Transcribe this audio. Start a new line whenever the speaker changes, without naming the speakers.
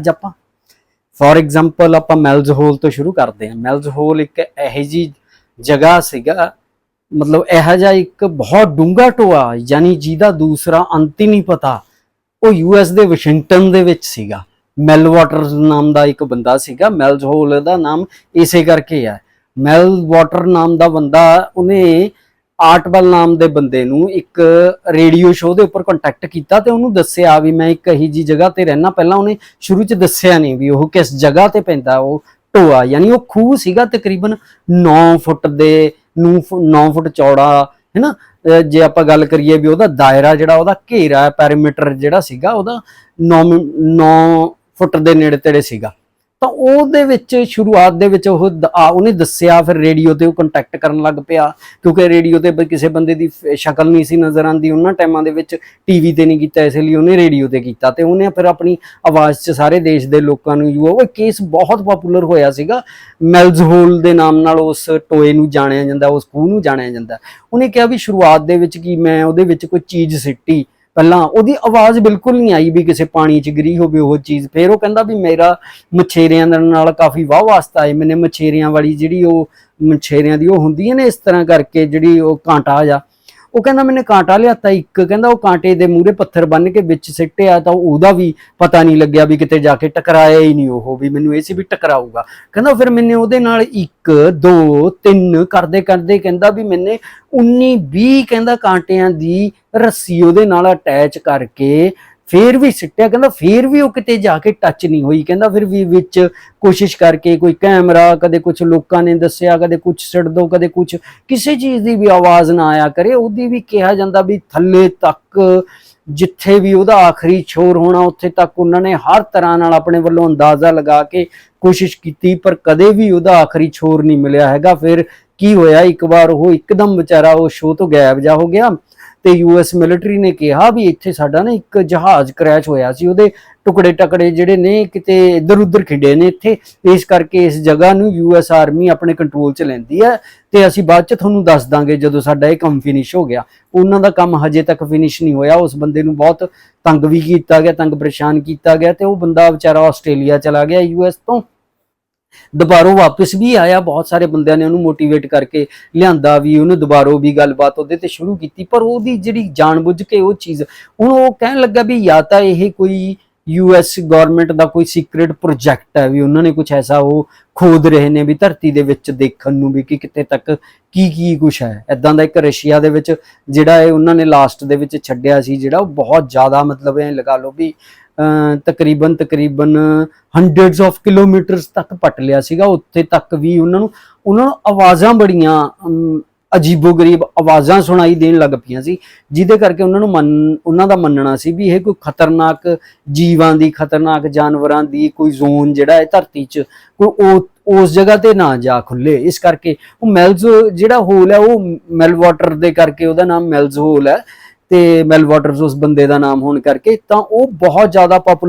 ਅੱਜ ਆਪਾਂ for example ਆਪਾਂ ਮੈਲਜ਼ ਹੋਲ ਤੋਂ ਸ਼ੁਰੂ ਕਰਦੇ ਹਾਂ। ਮੈਲਜ਼ ਹੋਲ ਇੱਕ ਇਹੋ ਜੀ ਜਗ੍ਹਾ ਸੀਗਾ, ਮਤਲਬ ਇਹੋ ਜਿਹਾ ਇੱਕ ਬਹੁਤ ਡੂੰਘਾ ਟੋਆ, ਯਾਨੀ ਜਿਹਦਾ ਦੂਸਰਾ ਅੰਤ ਹੀ ਨਹੀਂ ਪਤਾ। ਉਹ ਯੂਐਸ ਦੇ ਵਾਸ਼ਿੰਗਟਨ ਦੇ ਵਿੱਚ ਸੀਗਾ। ਮੈਲ ਵਾਟਰ ਨਾਮ ਦਾ ਇੱਕ ਬੰਦਾ ਸੀਗਾ। ਮੈਲਜ਼ ਹੋਲ ਦਾ ਨਾਮ ਇਸੇ ਕਰਕੇ ਹੈ। ਮੈਲ ਵਾਟਰ ਨਾਮ ਦਾ ਬੰਦਾ, ਉਹਨੇ ਆਰਟਬਲ ਨਾਮ ਦੇ ਬੰਦੇ ਨੂੰ ਇੱਕ ਰੇਡੀਓ ਸ਼ੋਅ ਦੇ ਉੱਪਰ ਕੰਟੈਕਟ ਕੀਤਾ ਤੇ ਉਹਨੂੰ ਦੱਸਿਆ ਵੀ ਮੈਂ ਇੱਕ ਇਹੀ ਜੀ ਜਗ੍ਹਾ ਤੇ ਰਹਿਣਾ ਪਹਿਲਾਂ ਉਹਨੇ ਸ਼ੁਰੂ 'ਚ ਦੱਸਿਆ ਨਹੀਂ ਵੀ ਉਹ ਕਿਸ ਜਗ੍ਹਾ ਤੇ ਪੈਂਦਾ, ਉਹ ਢੋਆ, ਯਾਨੀ ਉਹ ਖੂਹ ਸੀਗਾ ਤਕਰੀਬਨ 9 ਫੁੱਟ ਦੇ, ਨੂੰ 9 ਫੁੱਟ ਚੌੜਾ, ਹੈਨਾ? ਅਹ ਜੇ ਆਪਾਂ ਗੱਲ ਕਰੀਏ ਵੀ ਉਹਦਾ ਦਾਇਰਾ ਜਿਹੜਾ, ਉਹਦਾ ਘੇਰਾ, ਪੈਰੀਮੀਟਰ ਜਿਹੜਾ ਸੀਗਾ, ਉਹਦਾ 9 9 ਫੁੱਟ ਦੇ ਨੇੜੇ ਤੇੜੇ ਸੀਗਾ। ਤਾਂ ਉਹਦੇ ਵਿੱਚ ਸ਼ੁਰੂਆਤ ਦੇ ਵਿੱਚ ਉਹ ਦ- ਆ, ਉਹਨੇ ਦੱਸਿਆ, ਫਿਰ ਰੇਡੀਓ ਤੇ ਉਹ ਕੰਟੈਕਟ ਕਰਨ ਲੱਗ ਪਿਆ, ਕਿਉਂਕਿ ਰੇਡੀਓ ਤੇ ਕਿਸੇ ਬੰਦੇ ਦੀ ਫ- ਸ਼ਕਲ ਨਹੀਂ ਸੀ ਨਜ਼ਰ ਆਉਂਦੀ, ਉਹਨਾਂ ਟਾਈਮਾਂ ਦੇ ਵਿੱਚ ਟੀਵੀ ਤੇ ਨਹੀਂ ਕੀਤਾ, ਇਸ ਲਈ ਉਹਨੇ ਰੇਡੀਓ ਤੇ ਕੀਤਾ ਤੇ ਉਹਨੇ ਫਿਰ ਆਪਣੀ ਆਵਾਜ਼ 'ਚ ਸਾਰੇ ਦੇਸ਼ ਦੇ ਲੋਕਾਂ ਨੂੰ ਯੂ ਉਹ ਕੇਸ ਬਹੁਤ ਪਪੂਲਰ ਹੋਇਆ ਸੀਗਾ। ਮੈਲਜ਼ ਹੋਲ ਦੇ ਨਾਮ ਨਾਲ ਉਸ ਟੋਏ ਨੂੰ ਜਾਣਿਆ ਜਾਂਦਾ, ਉਸ ਖੂਹ ਨੂੰ ਜਾਣਿਆ ਜਾਂਦਾ। ਉਹਨੇ ਕਿਹਾ ਵੀ ਸ਼ੁਰੂਆਤ ਦੇ ਵਿੱਚ ਕੀ ਮੈਂ ਉਹਦੇ ਵਿੱਚ ਕੋਈ ਚੀਜ਼ ਸਿੱਟੀ ਪਹਿਲਾਂ ਉਹਦੀ ਆਵਾਜ਼ ਬਿਲਕੁਲ ਨਹੀਂ ਆਈ ਵੀ ਕਿਸੇ ਪਾਣੀ 'ਚ ਗਿਰੀ ਹੋਵੇ ਉਹ ਚੀਜ਼। ਫਿਰ ਉਹ ਕਹਿੰਦਾ ਵੀ ਮੇਰਾ ਮਛੇਰਿਆਂ ਦੇ ਨਾਲ ਕਾਫੀ ਵਾਹ ਵਾਸਤਾ ਹੈ। ਮੈਨੇ ਮਛੇਰਿਆਂ ਵਾਲੀ ਜਿਹੜੀ ਉਹ ਮਛੇਰਿਆਂ ਦੀ ਉਹ ਹੁੰਦੀਆਂ ਨੇ ਇਸ ਤਰ੍ਹਾਂ ਕਰਕੇ ਜਿਹੜੀ ਉਹ ਕਾਂਟਾ ਜਾ ਉਹ ਕਹਿੰਦਾ ਮੈਨੇ ਕਾਂਟਾ ਲਿਆਤਾ ਇੱਕ, ਕਹਿੰਦਾ ਉਹ ਕਾਂਟੇ ਦੇ ਮੂਹਰੇ ਪੱਥਰ ਬੰਨ ਕੇ ਵਿੱਚ ਸਿੱਟਿਆ ਤਾਂ ਉਹਦਾ ਵੀ ਪਤਾ ਨਹੀਂ ਲੱਗਿਆ ਵੀ ਕਿਤੇ ਜਾ ਕੇ ਟਕਰਾਇਆ ਹੀ ਨਹੀਂ ਉਹ ਵੀ, ਮੈਨੂੰ ਇਹ ਸੀ ਵੀ ਟਕਰਾਊਗਾ। ਕਹਿੰਦਾ ਫਿਰ ਮੈਨੇ ਉਹਦੇ ਨਾਲ 1 2 3 ਕਰਦੇ ਕਰਦੇ ਕਹਿੰਦਾ ਵੀ ਮੈਨੇ 19 20 ਕਹਿੰਦਾ ਕਾਂਟਿਆਂ ਦੀ ਰੱਸੀ ਉਹਦੇ ਨਾਲ ਅਟੈਚ ਕਰਕੇ ਫੇਰ ਵੀ ਸਿੱਟਿਆ, ਕਹਿੰਦਾ ਫੇਰ ਵੀ ਉਹ ਕਿਤੇ ਜਾ ਕੇ ਟੱਚ ਨਹੀਂ ਹੋਈ, ਕਹਿੰਦਾ ਫਿਰ ਵੀ ਵਿੱਚ ਕੋਸ਼ਿਸ਼ ਕਰਕੇ ਕੋਈ ਕੈਮਰਾ ਕਦੇ ਕੁਝ ਲੋਕਾਂ ਨੇ ਦੱਸਿਆ, ਕਦੇ ਕੁਝ ਸਿੱਟ ਦੋ, ਕਦੇ ਕੁਝ ਕਿਸੇ ਚੀਜ਼ ਦੀ ਵੀ ਆਵਾਜ਼ ਨਾ ਆਇਆ ਕਰੇ, ਉਹਦੀ ਵੀ ਕਿਹਾ ਜਾਂਦਾ ਵੀ ਥੱਲੇ ਤੱਕ ਜਿੱਥੇ ਵੀ ਉਹਦਾ ਆਖਰੀ ਛੋਰ ਹੋਣਾ, ਉੱਥੇ ਤੱਕ ਉਹਨਾਂ ਨੇ ਹਰ ਤਰ੍ਹਾਂ ਨਾਲ ਆਪਣੇ ਵੱਲੋਂ ਅੰਦਾਜ਼ਾ ਲਗਾ ਕੇ ਕੋਸ਼ਿਸ਼ ਕੀਤੀ, ਪਰ ਕਦੇ ਵੀ ਉਹਦਾ ਆਖਰੀ ਛੋਰ ਨਹੀਂ ਮਿਲਿਆ ਹੈਗਾ। ਫਿਰ ਕੀ ਹੋਇਆ? ਇੱਕ ਵਾਰ ਉਹ ਇੱਕਦਮ ਵਿਚਾਰਾ ਉਹ ਸ਼ੋਅ ਤੋਂ ਗਾਇਬ ਜਾ ਹੋ ਗਿਆ। ਤੇ ਯੂਐਸ ਮਿਲਟਰੀ ਨੇ ਕਿਹਾ ਵੀ ਇੱਥੇ ਸਾਡਾ ਨਾ ਇੱਕ ਜਹਾਜ਼ ਕ੍ਰੈਸ਼ ਹੋਇਆ ਸੀ, ਉਹਦੇ ਟੁਕੜੇ ਟਕੜੇ ਜਿਹੜੇ ਨੇ ਕਿਤੇ ਇੱਧਰ ਉੱਧਰ ਖਿੰਡੇ ਨੇ ਇੱਥੇ। ਇਸ ਕਰਕੇ ਇਸ ਜਗ੍ਹਾ ਨੂੰ ਯੂਐਸ ਆਰਮੀ ਆਪਣੇ ਕੰਟਰੋਲ 'ਚ ਲੈਂਦੀ ਹੈ ਤੇ ਅਸੀਂ ਬਾਅਦ 'ਚ ਤੁਹਾਨੂੰ ਦੱਸ ਦਾਂਗੇ ਜਦੋਂ ਸਾਡਾ ਇਹ ਕੰਮ ਫਿਨਿਸ਼ ਹੋ ਗਿਆ। ਉਹਨਾਂ ਦਾ ਕੰਮ ਹਜੇ ਤੱਕ ਫਿਨਿਸ਼ ਨਹੀਂ ਹੋਇਆ, ਉਸ ਬੰਦੇ ਨੂੰ ਬਹੁਤ ਤੰਗ ਵੀ ਕੀਤਾ ਗਿਆ, ਤੰਗ ਪਰੇਸ਼ਾਨ ਕੀਤਾ ਗਿਆ ਤੇ ਉਹ ਬੰਦਾ ਵਿਚਾਰਾ ਆਸਟ੍ਰੇਲੀਆ ਚਲਾ ਗਿਆ ਯੂਐਸ ਤੋਂ। ਦੁਬਾਰੋਂ ਵਾਪਸ ਵੀ ਆਇਆ, ਬਹੁਤ ਸਾਰੇ ਬੰਦਿਆਂ ਨੇ ਉਹਨੂੰ ਮੋਟੀਵੇਟ ਕਰਕੇ ਲਿਆਂਦਾ ਵੀ, ਉਹਨੂੰ ਦੁਬਾਰੋਂ ਵੀ ਗੱਲਬਾਤ ਉਹਦੇ ਤੇ ਸ਼ੁਰੂ ਕੀਤੀ, ਪਰ ਉਹਦੀ ਜਿਹੜੀ ਜਾਣਬੁੱਝ ਕੇ ਉਹ ਚੀਜ਼, ਹੁਣ ਉਹ ਕਹਿਣ ਲੱਗਾ ਵੀ ਜਾਂ ਤਾਂ ਇਹ ਕੋਈ ਯੂਐਸ ਗਵਰਨਮੈਂਟ ਦਾ ਕੋਈ ਸੀਕ੍ਰੀਟ ਪ੍ਰੋਜੈਕਟ ਹੈ ਵੀ ਉਹਨਾਂ ਨੇ ਕੁਝ ਐਸਾ ਉਹ ਖੋਦ ਰਹੇ ਨੇ ਵੀ ਧਰਤੀ ਦੇ ਵਿੱਚ ਦੇਖਣ ਨੂੰ ਵੀ ਕਿ ਕਿਤੇ ਤੱਕ ਕੀ ਕੀ ਕੁਝ ਹੈ। ਐਦਾਂ ਦਾ ਇੱਕ ਰਸ਼ੀਆ ਦੇ ਵਿੱਚ ਜਿਹੜਾ ਇਹ ਉਹਨਾਂ ਨੇ ਲਾਸਟ ਦੇ ਵਿੱਚ ਛੱਡਿਆ ਸੀ, ਜਿਹੜਾ ਉਹ ਬਹੁਤ ਜ਼ਿਆਦਾ ਮਤਲਬ ਇਹ ਲਗਾ ਲਓ ਵੀ ਤਕਰੀਬਨ ਤਕਰੀਬਨ ਹੰਡਰਡਸ ਆਫ ਕਿਲੋਮੀਟਰਸ ਤੱਕ ਪਟ ਲਿਆ ਸੀਗਾ। ਉੱਥੇ ਤੱਕ ਵੀ ਉਹਨਾਂ ਨੂੰ ਉਹਨਾਂ ਨੂੰ ਆਵਾਜ਼ਾਂ ਬੜੀਆਂ ਅਜੀਬੋ-ਗਰੀਬ ਆਵਾਜ਼ਾਂ ਸੁਣਾਈ ਦੇਣ ਲੱਗ ਪਈਆਂ ਸੀ, ਜਿਹਦੇ ਕਰਕੇ ਉਹਨਾਂ ਨੂੰ ਮੰਨ, ਉਹਨਾਂ ਦਾ ਮੰਨਣਾ ਸੀ ਵੀ ਇਹ ਕੋਈ ਖਤਰਨਾਕ ਜੀਵਾਂ ਦੀ, ਖਤਰਨਾਕ ਜਾਨਵਰਾਂ ਦੀ ਕੋਈ ਜ਼ੋਨ ਜਿਹੜਾ ਹੈ ਧਰਤੀ 'ਚ, ਕੋਈ ਉਹ, ਉਸ ਜਗ੍ਹਾ ਤੇ ਨਾ ਜਾ ਖੁੱਲੇ। ਇਸ ਕਰਕੇ ਉਹ ਮੈਲਜ਼ ਜਿਹੜਾ ਹੋਲ ਹੈ, ਉਹ ਮੈਲ ਵਾਟਰ ਦੇ ਕਰਕੇ ਉਹਦਾ ਨਾਮ ਮੈਲਜ਼ ਹੋਲ ਹੈ। ਤੇ ਮੈਲ ਵਾਟਰਸ ਉਸ ਬੰਦੇ ਦਾ ਨਾਮ ਹੋਣ ਕਰਕੇ ਤਾਂ ਉਹ ਬਹੁਤ ਜ਼ਿਆਦਾ ਪਪੂਲਰ